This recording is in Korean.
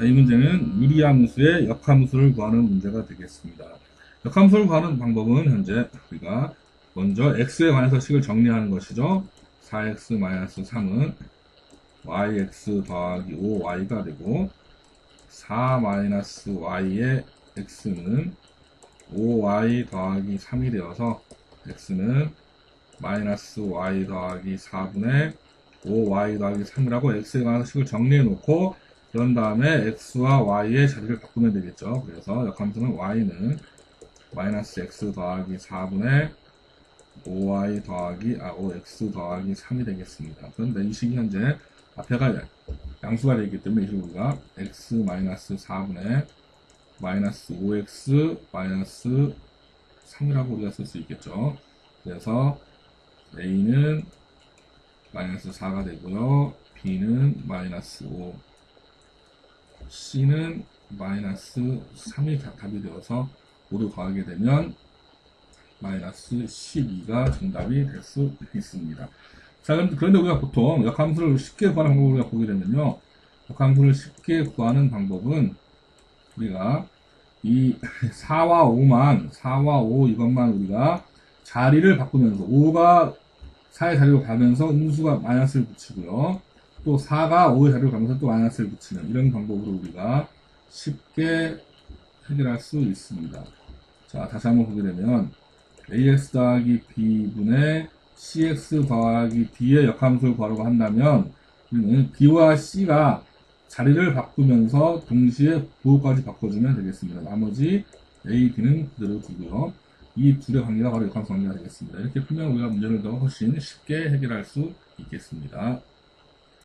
자, 이 문제는 유리함수의 역함수를 구하는 문제가 되겠습니다. 역함수를 구하는 방법은 현재 우리가 먼저 x에 관해서 식을 정리하는 것이죠. 4x-3은 yx 더하기 5y가 되고 4-y의 x는 5y 더하기 3이 되어서 x는 마이너스 y 더하기 4분의 5y 더하기 3이라고 x에 관한 식을 정리해 놓고 그런 다음에 x와 y의 자리를 바꾸면 되겠죠. 그래서 역함수는 y는 마이너스 x 더하기 4분의 5y 더하기 아 5x 더하기 3이 되겠습니다. 그런데 이 식이 현재 앞에가 양수가 되기 때문에 이 우리가 x 마이너스 4분의 마이너스 5x 마이너스 3이라고 우리가 쓸 수 있겠죠. 그래서 a는 마이너스 4가 되고요. b는 마이너스 5 c는 마이너스 3이 다- 답이 되어서 모두 더하게 되면 마이너스 12가 정답이 될 수 있습니다. 자, 그런데 우리가 보통 역함수를 쉽게 구하는 방법을 우리가 보게 되면요. 역함수를 쉽게 구하는 방법은 우리가 이 4와 5만, 4와 5 이것만 우리가 자리를 바꾸면서 5가 4의 자리로 가면서 음수가 마이너스를 붙이고요. 또 4가 5의 자리로 가면서 또 마이너스를 붙이는 이런 방법으로 우리가 쉽게 해결할 수 있습니다. 자, 다시 한번 보게 되면 ax 더하기 b분의 cx 더하기 d의 역함수를 구하려고 한다면 우리는 b와 c가 자리를 바꾸면서 동시에 부호까지 바꿔주면 되겠습니다. 나머지 a, b는 그대로 두고요. 이 둘의 관계가 바로 역함수 관계가 되겠습니다. 이렇게 풀면 우리가 문제를 더 훨씬 쉽게 해결할 수 있겠습니다.